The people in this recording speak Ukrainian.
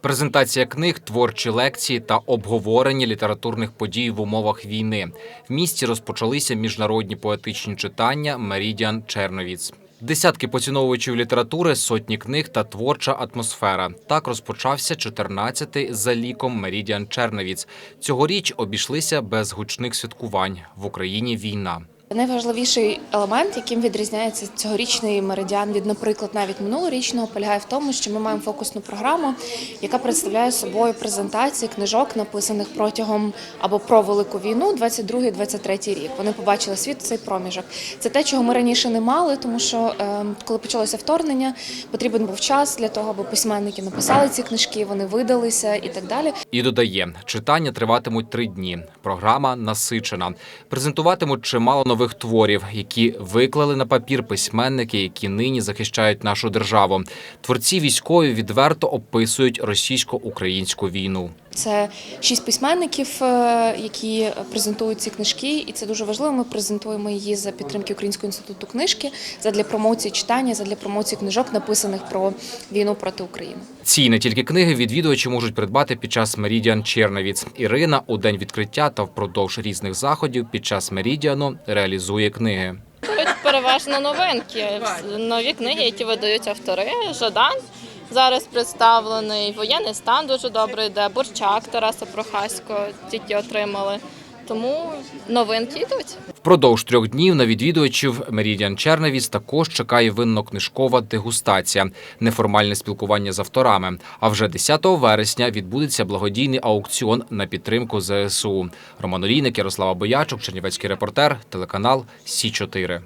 Презентація книг, творчі лекції та обговорення літературних подій в умовах війни. В місті розпочалися міжнародні поетичні читання Мерідіан Черновіц. Десятки поціновувачів літератури, сотні книг та творча атмосфера. Так розпочався 14-й за ліком Мерідіан Черновіц. Цьогоріч обійшлися без гучних святкувань. В Україні війна. Найважливіший елемент, яким відрізняється цьогорічний меридіан від, наприклад, навіть минулорічного, полягає в тому, що ми маємо фокусну програму, яка представляє собою презентації книжок, написаних протягом або про велику війну, 22-23 рік. Вони побачили світ цей проміжок. Це те, чого ми раніше не мали, тому що е, коли почалося вторгнення, потрібен був час для того, аби письменники написали ці книжки, вони видалися і так далі. І додає, читання триватимуть три дні. Програма насичена. Презентуватимуть чимало нових творів, які виклали на папір письменники, які нині захищають нашу державу. Творці військові відверто описують російсько-українську війну. Це шість письменників, е, які презентують ці книжки, і це дуже важливо. Ми презентуємо її за підтримки Українського інституту книжки, задля промоції читання, задля промоції книжок, написаних про війну проти України. Ці не тільки книги відвідувачі можуть придбати під час Мерідіан Черновіц. Ірина у день відкриття та впродовж різних заходів під час Мерідіану реалізує книги. Переважно новинки, нові книги, які видають автори. Жадан зараз представлений, воєнний стан дуже добре йде. Бурчак Тараса Прохасько тільки отримали. Тому новинки йдуть. Впродовж трьох днів на відвідувачів Мерідіан Черневіс також чекає винно-книжкова дегустація, неформальне спілкування з авторами. А вже 10 вересня відбудеться благодійний аукціон на підтримку ЗСУ. Роман Олійник, Ярослава Боячук, Чернівецький репортер, телеканал Сі 4